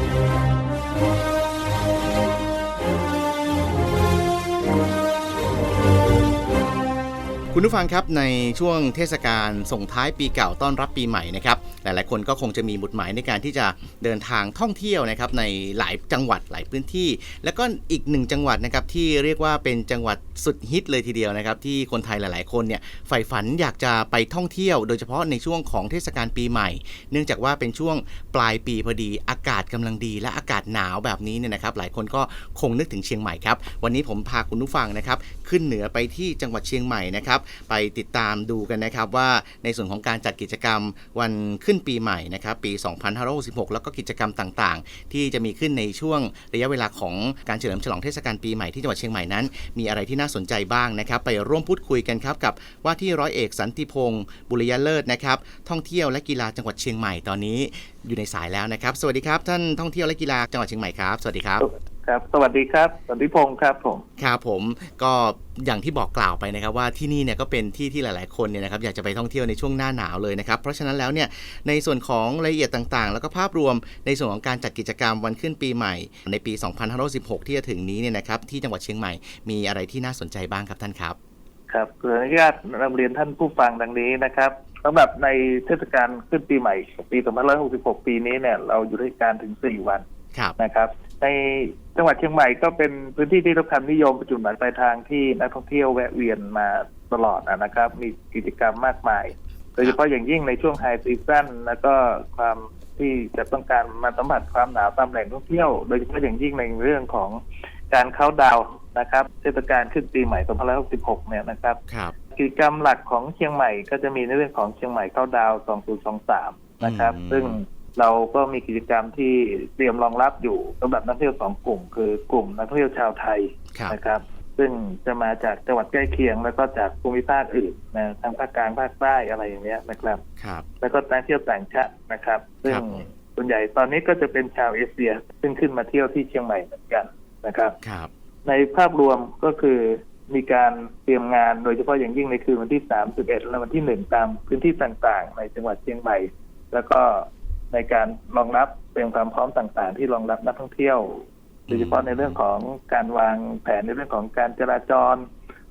thank you คุณผู้ฟังครับในช่วงเทศกาลส่งท้ายปีเก่าต้อนรับปีใหม่นะครับหลายๆคนก็คงจะมีหมุดหมายในการที่จะเดินทางท่องเที่ยวนะครับในหลายจังหวัดหลายพื้นที่ แล้วก็อีกหนึ่งจังหวัดนะครับที่เรียกว่าเป็นจังหวัดสุดฮิตเลยทีเดียวนะครับที่คนไทยหลาย ๆ คนเนี่ยใฝ่ฝันอยากจะไปท่องเที่ยว โดยเฉพาะในช่วงของเทศกาลปีใหม่ เนื่องจากว่าเป็นช่วงปลายปีพอดีอากาศกำลังดี และอากาศหนาวแบบนี้เนี่ยนะครับหลายคนก็คงนึกถึงเชียงใหม่ครับวันนี้ผมพาคุณผู้ฟังนะครับขึ้นเหนือไปที่จังหวัดเชียงใหม่นะครับไปติดตามดูกันนะครับว่าในส่วนของการจัดกิจกรรมวันขึ้นปีใหม่นะครับปี 2566 แล้วก็กิจกรรมต่างๆ ที่จะมีขึ้นในช่วงระยะเวลาของการเฉลิมฉลองเทศกาลปีใหม่ที่จังหวัดเชียงใหม่นั้น มีอะไรที่น่าสนใจบ้างนะครับไปร่วมพูดคุยกันครับกับว่าที่ร้อยเอกสันติพงศ์บุริยเลิศนะครับท่องเที่ยวและกีฬาจังหวัดเชียงใหม่ตอนนี้อยู่ในสายแล้วนะครับ สวัสดีครับท่านท่องเที่ยวและกีฬาจังหวัดเชียงใหม่ครับ สวัสดีครับครับ สวัสดีครับสันติพงศ์ครับผม ครับผมก็อย่างที่บอกกล่าวไปนะครับว่าที่นี่เนี่ยก็เป็นที่ที่หลาย ๆ คนเนี่ยนะครับอยากจะไปท่องเที่ยวในช่วงหน้าหนาวเลยนะครับ เพราะฉะนั้นแล้วเนี่ยในส่วนของรายละเอียดต่าง ๆ แล้วก็ภาพรวมในส่วนของการจัดกิจกรรมวันขึ้นปีใหม่ ในปี 2516 ที่จะถึงนี้เนี่ยนะครับที่จังหวัดเชียงใหม่มีอะไรที่น่าสนใจบ้างครับท่านครับ ครับขออนุญาตนำเรียนท่านผู้ฟังดังนี้นะครับสำหรับในเทศกาลขึ้นปีใหม่ ปี 2566 ปีนี้เนี่ยเราอยู่ด้วยการถึง 4 วันครับนะครับ ในจังหวัดเชียงใหม่ก็เป็นพื้นที่ที่รับความนิยมประจุดหมายปลายทางที่นักท่องเที่ยวแวะเวียนมาตลอดนะครับ มีกิจกรรมมากมาย โดยเฉพาะอย่างยิ่งในช่วงไฮซีซั่นแล้วก็ความที่จะต้องการมาสัมผัสความหนาวตามแหล่งท่องเที่ยว โดยเฉพาะอย่างยิ่งในเรื่องของการเข้าน์ดาวน์นะครับเทศกาลขึ้นปีใหม่ 2566 เนี่ยนะครับครับกิจกรรมหลักของเชียงใหม่ก็จะมีในเรื่องของเชียงใหม่เข้าดาวน์2023 นะครับอืมซึ่ง เราก็มีกิจกรรมที่เตรียมรองรับอยู่สำหรับนักท่องเที่ยวสองกลุ่ม คือกลุ่มนักท่องเที่ยวชาวไทยครับนะครับ ซึ่งจะมาจากจังหวัดใกล้เคียง แล้วก็จากภูมิภาคอื่นนะทางภาคกลางภาคใต้อะไรอย่างเงี้ยนะครับครับ แล้วก็นักเที่ยวต่างชาตินะครับ ซึ่งครับส่วนใหญ่ตอนนี้ก็จะเป็นชาวเอเชีย ซึ่งขึ้นมาเที่ยวที่เชียงใหม่เหมือนกันนะครับครับ ในภาพรวมก็คือมีการเตรียมงานโดยเฉพาะอย่างยิ่งในคืนวันที่ 31 และวันที่ 1 ตามพื้นที่ต่างๆ ในจังหวัดเชียงใหม่ แล้วก็ ในการรองรับเตรียมความพร้อมต่างๆ ที่รองรับนักท่องเที่ยวโดยเฉพาะในเรื่องของการวางแผนในเรื่องของการจราจร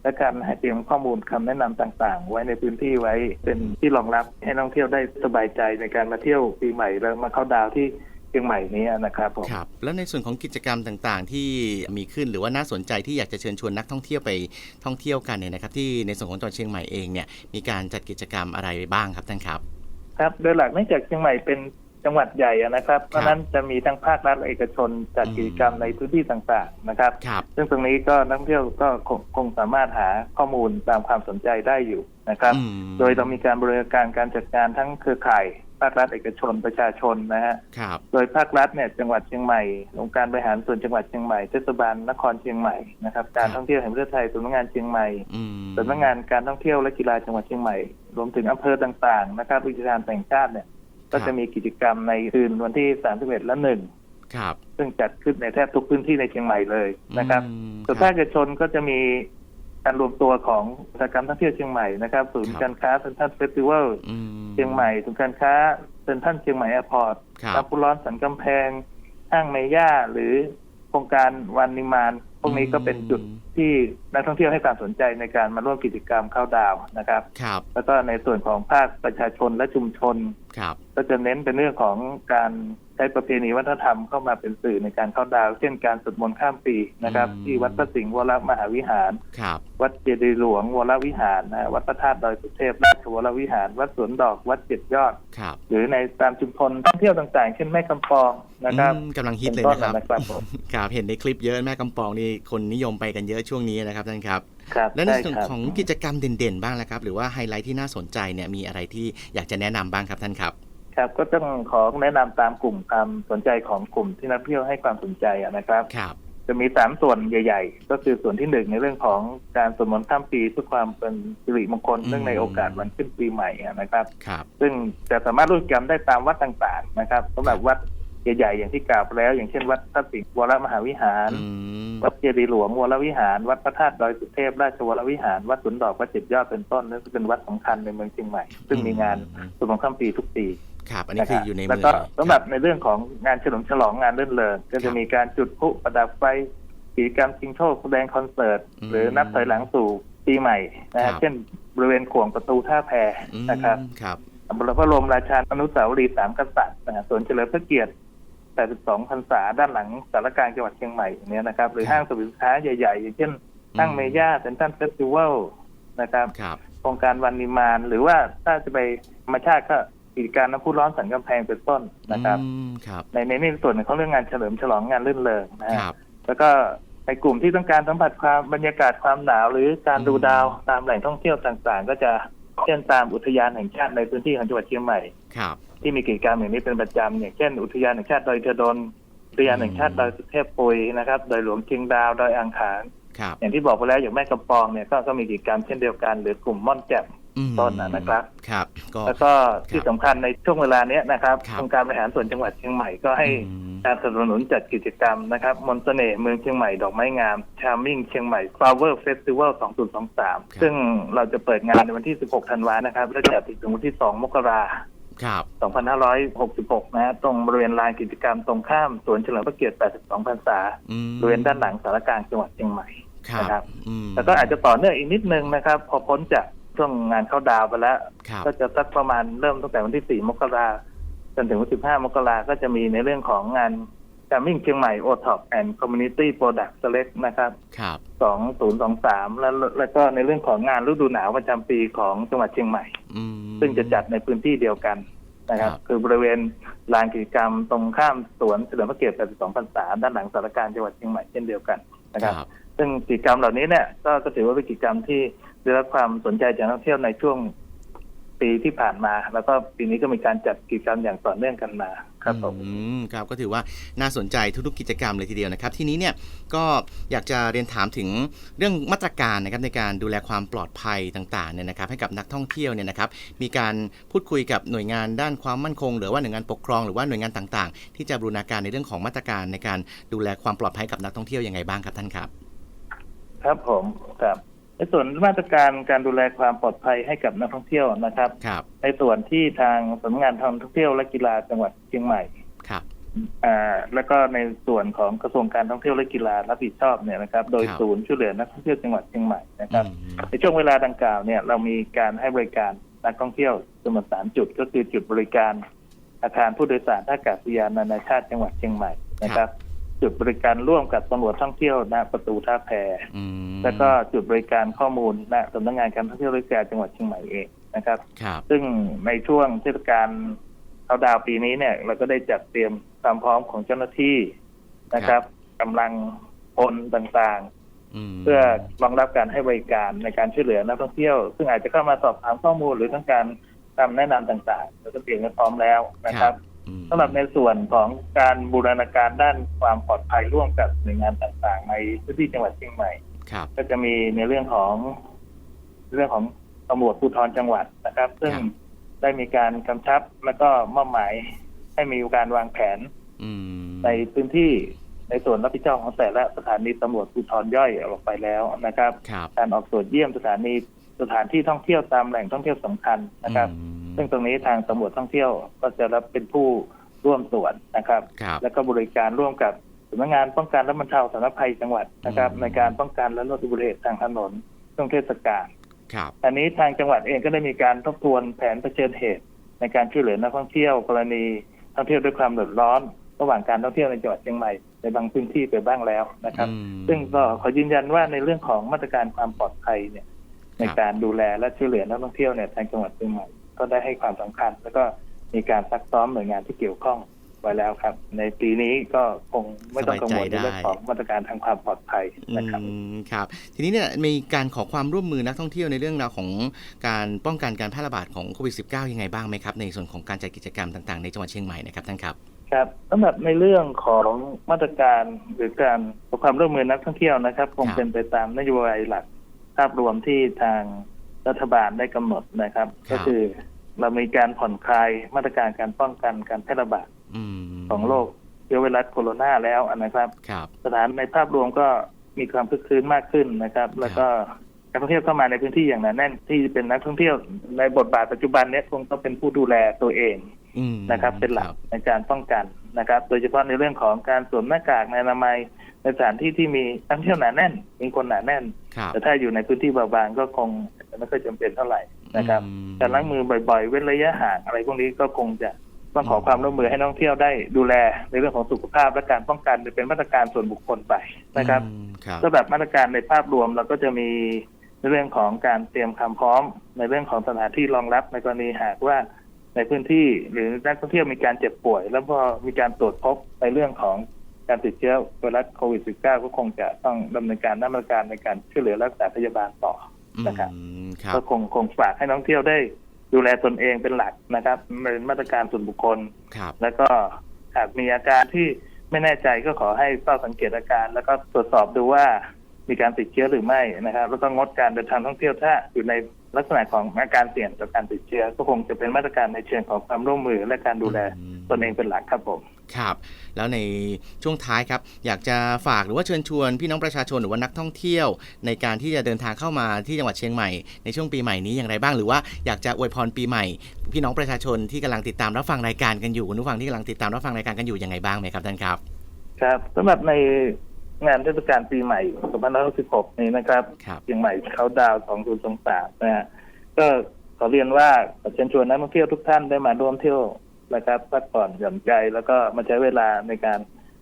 และการให้เตรียมข้อมูลคำแนะนำต่าง ๆ ไว้ในพื้นที่ไว้เป็นที่รองรับให้นักท่องเที่ยวได้สบายใจในการมาเที่ยวปีใหม่แล้วมาเข้าดาวน์ที่เชียงใหม่นี้นะครับผมครับ แล้วในส่วนของกิจกรรมต่างๆ ที่มีขึ้นหรือว่าน่าสนใจที่อยากจะเชิญชวนนักท่องเที่ยวไปท่องเที่ยวกันเนี่ยนะครับ ที่ในส่วนของจังหวัดเชียงใหม่เองเนี่ยมีการจัดกิจกรรมอะไรบ้างครับท่านครับ ครับโดยหลักเนื่องจากเชียงใหม่เป็น จังหวัดใหญ่อะนะครับ เพราะฉะนั้นจะมีทั้งภาครัฐและเอกชนจัดกิจกรรมในพื้นที่ต่างๆนะครับครับ ซึ่งตรงนี้ก็นักท่องเที่ยวก็คงคงสามารถหาข้อมูลตามความสนใจได้อยู่นะครับอืมโดยเรามีการบริการการจัดการทั้งเครือข่ายภาครัฐเอกชนประชาชนนะฮะครับโดยภาครัฐเนี่ยจังหวัดเชียงใหม่องค์การบริหารส่วนจังหวัดเชียงใหม่เทศบาลนครเชียงใหม่นะครับ การท่องเที่ยวแห่งประเทศไทยสำนักงานเชียงใหม่อืมสำนักงานการท่องเที่ยวและกีฬาจังหวัดเชียงใหม่ รวมถึงอำเภอต่างๆนะครับวิทยาการแต่งชาติเนี่ย ก็จะมีกิจกรรมในคืนวันที่ 31 และ 1 ครับ ซึ่งจัดขึ้นในแทบทุกพื้นที่ในเชียงใหม่เลยนะครับอืมส่วนภาคเอกชนก็จะมีการรวมตัวของอุตสาหกรรมท่องเที่ยวเชียงใหม่นะครับศูนย์การค้าเซ็นทรัลเฟสติวัลอืมเชียงใหม่ศูนย์การค้าเซ็นทรัลเชียงใหม่แอร์พอร์ตครับลำพูร้อนสันกำแพงห้างเมย่าหรือโครงการวันนิมาน พวกนี้ก็เป็นจุดที่นักท่องเที่ยวให้ความสนใจในการมาร่วมกิจกรรมเข้าดาวน์นะครับครับ แล้วก็ในส่วนของภาคประชาชนและชุมชนครับก็จะเน้นเป็นเรื่องของการใช้ประเพณีวัฒนธรรมเข้ามาเป็นสื่อในการเข้าดาวน์เช่นการสวดมนต์ข้ามปีนะครับ ที่วัดพระสิงห์วรมหาวิหารครับวัดเจดีย์หลวงวรวิหารนะฮะวัดพระธาตุดอยสุเทพราชวรวิหาร วัดสวนดอกวัดเจ็ดยอดครับหรือในตามชุมชนท่องเที่ยวต่างๆ เช่นแม่กำปองนะครับอืมกำลังฮิตเลยเป็นต้นนะครับนะครับผมครับเห็นในคลิปเยอะแม่กำปองนี่คนนิยมไปกันเยอะช่วงนี้นะครับท่านครับครับและในใช่ส่วนครับของกิจกรรมเด่นๆบ้างแล้วครับ หรือว่าไฮไลท์ที่น่าสนใจเนี่ยมีอะไรที่อยากจะแนะนำบ้างครับท่านครับ ครับก็ต้องขอแนะนำตามกลุ่มความสนใจของกลุ่มที่นักท่องเที่ยวให้ความสนใจอะนะครับครับ จะมีสามส่วนใหญ่ ๆ ก็คือส่วนที่หนึ่งในเรื่องของการสวดมนต์ข้ามปีเพื่อความเป็นสิริมงคลอืมเนื่องในโอกาสวันขึ้นปีใหม่อะนะครับครับ ซึ่งจะสามารถร่วมกิจกรรมได้ตามวัดต่างๆนะครับสำหรับวัดใหญ่ๆอย่างที่กล่าวไปแล้ว อย่างเช่นวัดพระสิงห์วรมหาวิหารอืมวัดเจดีย์หลวงวรวิหาร วัดพระธาตุดอยสุเทพราชวรวิหาร วัดสวนดอกวัดเจ็ดยอดเป็นต้นนั่นเป็นวัดสำคัญในเมืองเชียงใหม่ ซึ่งมีงานสวดมนต์ข้ามปีทุกปี ครับ อันนี้คืออยู่ในแล้วมือก็เลยสำหรับในเรื่องของงานเฉลิมฉลองงานเลื่อนเลิงก็ครัจะบมีการจุดพลุประดับไฟกิจกรรมชิงโชคแสดงคอนเสิร์ตอืมหรือนับถอยหลังสู่ปีใหม่นะครัฮะบเช่น บริเวณขวงประตูท่าแพอืมนะครับ ครับพระบรมราชาอนุสาวรีย์สามกษัตริย์นะฮะส่วนเฉลิมพระเกียรติ 82พรรษาด้านหลังสารกลางจังหวัดเชียงใหม่อย่างเนี้ยนะครับ หรือครับ ห้างสรรพสินค้าใหญ่ๆ อย่างเช่นห้างเมย่าเซ็นทรัลเฟสติวัลนะครับ ครับ โครงการวันนิมาน หรือว่าถ้าจะไปธรรมชาติก็ กิจการน้ำพุร้อนสันกำแพงเป็นต้นนะครับอืมครับในในในส่วนของเรื่องงานเฉลิมฉลองงานรื่นเริงนะฮะครับแล้วก็ในกลุ่มที่ต้องการสัมผัสความบรรยากาศความหนาว หรือการดูอืมดาวตามแหล่งท่องเที่ยวต่างๆ ก็จะเช่นตามอุทยานแห่งชาติในพื้นที่ของจังหวัดเชียงใหม่ครับที่มีกิจกรรมอย่างนี้เป็นประจำอย่างเช่น อุทยานแห่งชาติดอยเทดนอุทยานแห่งชาติดอยสุเทพปุยนะครับดอยหลวงเชียงดาวดอยอ่างขางครับอย่างที่บอกไปแล้วอย่างแม่กำปองเนี่ยก็ก็มีกิจกรรมเช่นเดียวกัน หรือกลุ่มม่อนแจ่มอืม ต้นนะนะครับครับก็แล้วก็ที่สำคัญในช่วงเวลาเนี้ยนะครับครับองค์การบริหารส่วนจังหวัดเชียงใหม่ก็ให้อืมการสนับสนุนจัดกิจกรรมนะครับมนต์เสน่ห์เมืองเชียงใหม่ดอกไม้งาม Charming เชียงใหม่ Flower Festival 2023 ซึ่งเราจะเปิดงานในวันที่ 16 ธันวานะครับและจัดถึงวันที่ 2 มกราครับ2566 นะฮะตรงบริเวณลานกิจกรรมตรงข้ามสวนเฉลิมพระเกียรติ 82 พรรษาอืมบริเวณด้านหลังสารกลางจังหวัดเชียงใหม่ครับนะครับอืมแล้วก็อาจจะต่อเนื่องอีกนิดนึงนะครับ พอพ้นจาก ช่วงงานเข้าดาวน์ไปแล้ว ครับ ก็จะสักประมาณเริ่มตั้งแต่วันที่ 4 มกราจนถึงวันที่ 15 มกราก็จะมีในเรื่องของงาน Jamming เชียงใหม่ o t o p and Community Product Select นะครับ ครับ 2023 แล้วแล้วก็ในเรื่องของงานฤดูหนาวประจำปีของจังหวัดเชียงใหม่ อืม ซึ่งจะจัดในพื้นที่เดียวกันนะครับ ครับคือบริเวณลานกิจกรรมตรงข้ามสวนเฉลิมพระเกียรติ 82 พรรษาด้านหลังสารกลารจังหวัดเชียงใหม่เช่นเดียวกันนะครับครับ ซึ่งกิจกรรมเหล่านี้เนี่ยก็ก็ถือว่าเป็นกิจกรรมที่ ได้รับความสนใจจากนักท่องเที่ยวในช่วงปีที่ผ่านมา แล้วก็ปีนี้ก็มีการจัดกิจกรรมอย่างต่อเนื่องกันมาครับผมอืมครับก็ถือว่าน่าสนใจทุกๆกิจกรรมเลยทีเดียวนะครับ ทีนี้เนี่ยก็อยากจะเรียนถามถึงเรื่องมาตรการนะครับในการดูแลความปลอดภัยต่างๆเนี่ยนะครับ ให้กับนักท่องเที่ยวเนี่ยนะครับ มีการพูดคุยกับหน่วยงานด้านความมั่นคง หรือว่าหน่วยงานปกครองหรือว่าหน่วยงานต่างๆ ที่จะบูรณาการในเรื่องของมาตรการในการดูแลความปลอดภัยกับนักท่องเที่ยวยังไงบ้างครับท่านครับ ครับผมครับ ในส่วนมาตรการการดูแลความปลอดภัยให้กับนักท่องเที่ยวนะครับ ครับ ในส่วนที่ทางสำนักงานท่องเที่ยวและกีฬาจังหวัดเชียงใหม่ครับ อ่าแล้วก็ในส่วนของกระทรวงการท่องเที่ยวและกีฬารับผิดชอบเนี่ยนะครับ โดยครับ ศูนย์ช่วยเหลือนักท่องเที่ยวจังหวัดเชียงใหม่นะครับ อืมในช่วงเวลาดังกล่าวเนี่ยเรามีการให้บริการนักท่องเที่ยวจำนวนสามจุด ก็คือจุดบริการอาคารผู้โดยสารท่าอากาศยานนานาชาติจังหวัดเชียงใหม่นะครับ จุดบริการร่วมกับตำรวจท่องเที่ยวณประตูท่าแพอืมแล้วก็จุดบริการข้อมูลณสำนักงานการท่องเที่ยวและกีฬาจังหวัดเชียงใหม่เองนะครับครับซึ่งในช่วงเทศกาลเขาดาวน์ปีนี้เนี่ย เราก็ได้จัดเตรียมความพร้อมของเจ้าหน้าที่นะครับกำลังพลต่างอืมๆเพื่อรองรับการให้บริการในการช่วยเหลือนักท่องเที่ยว ซึ่งอาจจะเข้ามาสอบถามข้อมูลหรือต้องการคำแนะนำต่างๆเราก็เตรียมไว้พร้อมแล้วนะครับอืม สำหรับในส่วนของการบูรณาการด้านความปลอดภัยร่วมกับหน่วยงานต่างๆ ในพื้นที่จังหวัดเชียงใหม่ครับก็จะมีในเรื่องของเรื่องของตำรวจภูธรจังหวัดนะครับ ซึ่งครับได้มีการกำชับแล้วก็มอบหมายให้มีการวางแผนอืมในพื้นที่ในส่วนรับผิดชอบของแต่ละสถานีตำรวจภูธรย่อยออกไปแล้วนะครับครับการออกตรวจเยี่ยมสถานีสถานที่ท่องเที่ยวตามแหล่งท่องเที่ยวสำคัญนะครับอืม ซึ่งตรงนี้ทางตำรวจท่องเที่ยวก็จะรับเป็นผู้ร่วมตรวจนะครับครับ แล้วก็บริการร่วมกับสำนักงานป้องกันและบรรเทาสาธารณภัยจังหวัดนะครับอืมในการป้องกันและลดอุบัติเหตุทางถนนช่วงเทศกาลครับอันนี้ทางจังหวัดเองก็ได้มีการทบทวนแผนเผชิญเหตุ ในการช่วยเหลือนักท่องเที่ยวกรณีท่องเที่ยวด้วยความเดือดร้อน ระหว่างการท่องเที่ยวในจังหวัดเชียงใหม่ในบางพื้นที่ไปบ้างแล้วนะครับอืมซึ่งก็ขอยืนยันว่าในเรื่องของมาตรการความปลอดภัยเนี่ยในการดูแลและช่วยเหลือนักท่องเที่ยวเนี่ยทางจังหวัดเชียงใหม่ ก็ได้ให้ความสำคัญ แล้วก็มีการซักซ้อมหน่วยงานที่เกี่ยวข้องไว้แล้วครับ ในปีนี้ก็คงไม่ต้องกังวลในเรื่องของมาตรการทางความปลอดภัยนะครับอืมครับ ทีนี้เนี่ยมีการขอความร่วมมือนักท่องเที่ยวในเรื่องราวของการป้องกันการแพร่ระบาดของโควิด -19 ยังไงบ้างไหมครับ ในส่วนของการจัดกิจกรรมต่างๆ ในจังหวัดเชียงใหม่นะครับท่านครับครับสำหรับในเรื่องของมาตรการหรือการขอความร่วมมือนักท่องเที่ยวนะครับ คงครับเป็นไปตามนโยบายหลักภาพรวมที่ทาง รัฐบาลได้กำหนดนะครับครับ ก็คือเรามีการผ่อนคลายมาตรการการป้องกันการแพร่ระบาดอืมของโรคเชื้อไวรัสโคโรนาแล้วนะครับครับสถานในภาพรวมก็มีความคึกคืนมากขึ้นนะครับ แล้วก็นักท่องเที่ยวเข้ามาในพื้นที่อย่างหนาแน่นที่เป็นนักท่องเที่ยวในบทบาทปัจจุบันเนี้ยคงต้องเป็นผู้ดูแลตัวเองอืมนะครับ เป็นหลัคกรับในการป้องกันนะครับ โดยเฉพาะในเรื่องของการสวมหน้ากากในอนามัยในสถานที่ที่มีนักท่องเที่ยวหนาแน่นมีคนหนาแน่นครับแต่ถ้าอยู่ในพื้นที่เบาบางก็คงจะ ไม่ค่อยจำเป็นเท่าไหร่นะครับอืมการล้างมือบ่อยๆ เว้นระยะห่างอะไรพวกนี้ก็คงจะต้องขอความร่วมมือให้นักท่องเที่ยวได้ดูแลในเรื่องของสุขภาพและการป้องกันเป็นมาตรการส่วนบุคคลไปนะครับอืมครับสำหรับมาตรการในภาพรวมเราก็จะมีในเรื่องของการเตรียมความพร้อม ในเรื่องของสถานที่รองรับในกรณีหากว่าในพื้นที่หรือนักท่องเที่ยวมีการเจ็บป่วย แล้วพอมีการตรวจพบในเรื่องของการติดเชื้อไวรัสโควิด -19 ก็คงจะต้องดำเนินการดำเนินการในการช่วยเหลือรักษาพยาบาลต่อ นะครับอืมครับก็คงคงฝากให้นักท่องเที่ยวได้ดูแลตนเองเป็นหลักนะครับเป็นมาตรการส่วนบุคคลครับแล้วก็หากมีอาการที่ไม่แน่ใจก็ขอให้เฝ้าสังเกตอาการ แล้วก็ตรวจสอบดูว่ามีการติดเชื้อหรือไม่นะครับ แล้วก็งดการเดินทางท่องเที่ยวถ้าอยู่ใน ลักษณะของอาการเสี่ยงต่อการติดเชื้อก็คงจะเป็นมาตรการในเชิงของความร่วมมือและการดูแลอืมตนเองเป็นหลักครับผมครับ แล้วในช่วงท้ายครับ อยากจะฝากหรือว่าเชิญชวนพี่น้องประชาชนหรือว่านักท่องเที่ยว ในการที่จะเดินทางเข้ามาที่จังหวัดเชียงใหม่ในช่วงปีใหม่นี้อย่างไรบ้าง หรือว่าอยากจะอวยพรปีใหม่ พี่น้องประชาชนที่กำลังติดตามรับฟังรายการกันอยู่คุณผู้ฟังที่กำลังติดตามรับฟังรายการกันอยู่ยังไงบ้างไหมครับท่านครับครับสำหรับใน งานเทศกาลปีใหม่2566นี้นะครับครับเชียงใหม่เขาดาวน์2023นะฮะก็ขอเรียนว่าขอเชิญชวนนักท่องเที่ยวทุกท่านได้มาร่วมเที่ยวนะครับพักผ่อนหย่อนใจแล้วก็มาใช้เวลาในการ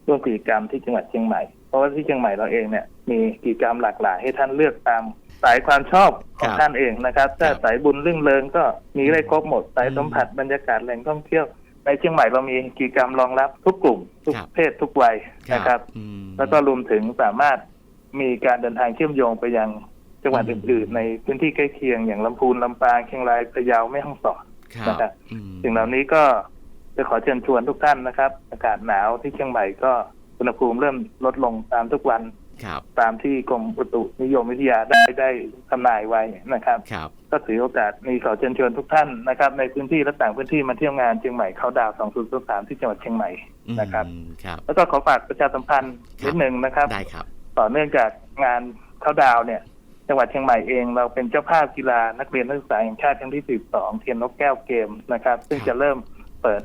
ร่วมกิจกรรมที่จังหวัดเชียงใหม่เพราะว่าที่เชียงใหม่เราเองเนี่ยมีกิจกรรมหลากหลายให้ท่านเลือกตามสายความชอบของครับท่านเองนะครับถ้าครับสายบุญเรื่องเริงก็มีได้ครบหมดสายอืมสัมผัสบรรยากาศแหล่งท่องเที่ยว ในเชียงใหม่เรามีกิจกรรมรองรับทุกกลุ่ม ทุกครับเพศทุกวัยนะครับ อืม แล้วก็รวมถึงสามารถมีการเดินทางเชื่อมโยงไปยังจังหวัดอืม อื่น ๆ ในพื้นที่ใกล้เคียงอย่างลำพูนลำปางเชียงรายพะเยาแม่ฮ่องสอน ครับนะครับ อืม สิ่งเหล่านี้ก็จะขอเชิญชวนทุกท่านนะครับ อากาศหนาวที่เชียงใหม่ก็อุณหภูมิเริ่มลดลงตามทุกวัน ครับ ตามที่กรมอุตุนิยมวิทยาได้ได้ทำนายไว้นะครับ ครับ ก็ถือโอกาสนี้ขอเชิญชวนทุกท่านนะครับ ในพื้นที่และต่างพื้นที่มาเที่ยวงานเชียงใหม่เขาดาว2023ที่จังหวัดเชียงใหม่นะครับอืมครับ แล้วก็ขอฝากประชาสัมพันธ์ครับนิดหนึ่งนะครับ ได้ครับ ต่อเนื่องจากงานเข้าดาวน์เนี่ยจังหวัดเชียงใหม่เองเราเป็นเจ้าภาพกีฬานักเรียนนักศึกษาแห่งชาติครั้งที่ 12 เทียนนกแก้วเกมนะครับ ซึ่งครับจะเริ่มเปิด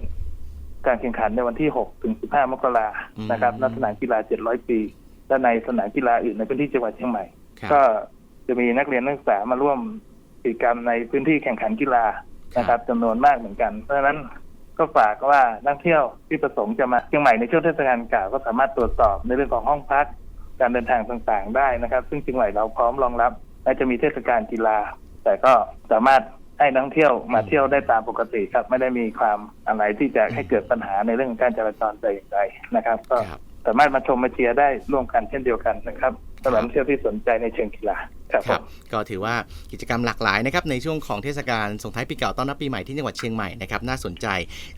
การแข่งขันในวันที่ 6 ถึง 15 มกราอืมนะครับณสนามกีฬา 700 ปี และในสนามกีฬาอื่นในพื้นที่จังหวัดเชียงใหม่ครับก็จะมีนักเรียนนักศึกษามาร่วมกิจกรรมในพื้นที่แข่งขันกีฬานะครับจำนวนมากเหมือนกัน เพราะฉะนั้นก็ฝากว่านักเที่ยวที่ประสงค์จะมาเชียงใหม่ในช่วงเทศกาลกล่าวก็สามารถตรวจสอบในเรื่องของห้องพัก การเดินทางต่างๆ ได้นะครับ ซึ่งเชียงใหม่เราพร้อมรองรับแม้จะมีเทศกาลกีฬา แต่ก็สามารถให้นักท่องเที่ยวมาเที่ยวได้ตามปกติครับ ไม่ได้มีความอะไรที่จะให้เกิดปัญหาในเรื่องของการจราจรแต่อย่างใดนะครับ ก็ครับ สามารถมาชมมาเชียร์ได้ร่วมกันเช่นเดียวกันนะครับสำหรับนักเที่ยวที่สนใจในเชิงกีฬาครับคผรับมก็ถือว่ากิจกรรมหลากหลายนะครับในช่วงของเทศกาลส่งท้ายปีเก่าต้อนรับปีใหม่ที่จังหวัดเชียงใหม่นะครับน่าสนใจ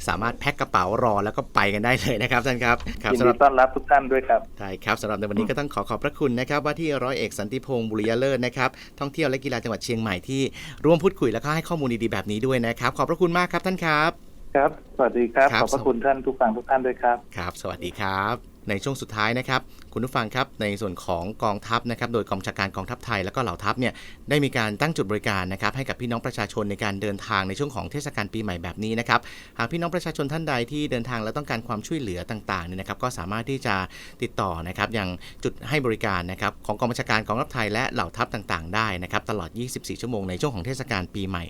สามารถแพ็คกระเป๋ารอแล้วก็ไปกันได้เลยนะครับท่านครับครับยินสำหดีรับต้อนรับทุกท่านด้วยครับใช่ครับสำหรับในวันนี้ก็ต้องขอขอบพระคุณนะครับว่าที่ร้อยเอกสันติพงศ์บุริยเลิศนะครับท่องเที่ยวและกีฬาจังหวัดเชียงใหม่ที่ร่วมพูดคุยแล้วก็ให้ข้อมูลดีๆแบบนี้ด้วยนะครับขอบพระคุณมากครับท่านครับครับ สวัสดีครับครับขอบพระคุณท่านทุกฝั่งทุกท่านด้วยครับ ครับ สวัสดีครับ ในช่วงสุดท้ายนะครับ คุณผู้ฟังครับในส่วนของกองทัพนะครับโดยกองชาการกองทัพไทยแล้วก็เหล่าทัพเนี่ยได้มีการตั้งจุดบริการนะครับให้กับพี่น้องประชาชนในการเดินทางในช่วงของเทศกาลปีใหม่แบบนี้นะครับหากพี่น้องประชาชนท่านใดที่เดินทางและต้องการความช่วยเหลือต่างๆเนี่ยนะครับก็สามารถที่จะติดต่อนะครับอย่างจุดให้บริการนะครับของกองบัญชาการกองทัพไทยและเหล่าทัพต่างๆ ได้นะครับตลอด 24 ชั่วโมงในช่วงของเทศกาลปีใหม่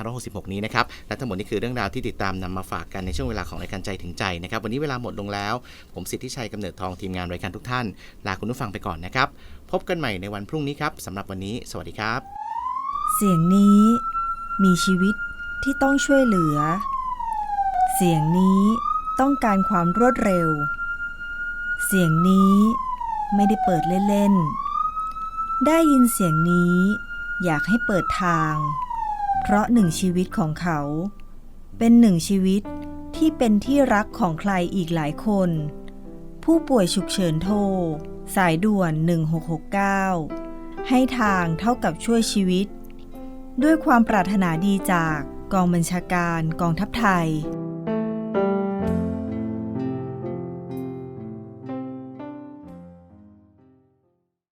2566 นี้นะครับและทั้งหมดนี้คือเรื่องราวที่ติดตามนำมาฝากกันในช่วงเวลาของรายการใจถึงใจนะครับวันนี้เวลาหมดลงแล้ว ผมสิทธิชัยกำเนิดทองทีมงานรายการทุกท่านลาคุณผู้ฟังไปก่อนนะครับ พบกันใหม่ในวันพรุ่งนี้ครับสำหรับวันนี้ สวัสดีครับ เสียงนี้มีชีวิตที่ต้องช่วยเหลือ เสียงนี้ต้องการความรวดเร็ว เสียงนี้ไม่ได้เปิดเล่นๆ ได้ยินเสียงนี้อยากให้เปิดทาง เพราะหนึ่งชีวิตของเขา เป็นหนึ่งชีวิตที่เป็นที่รักของใครอีกหลายคน ผู้ป่วยฉุกเฉินโทร สายด่วน 1669 ให้ทางเท่ากับช่วยชีวิต ด้วยความปรารถนาดีจากกองบัญชาการกองทัพไทย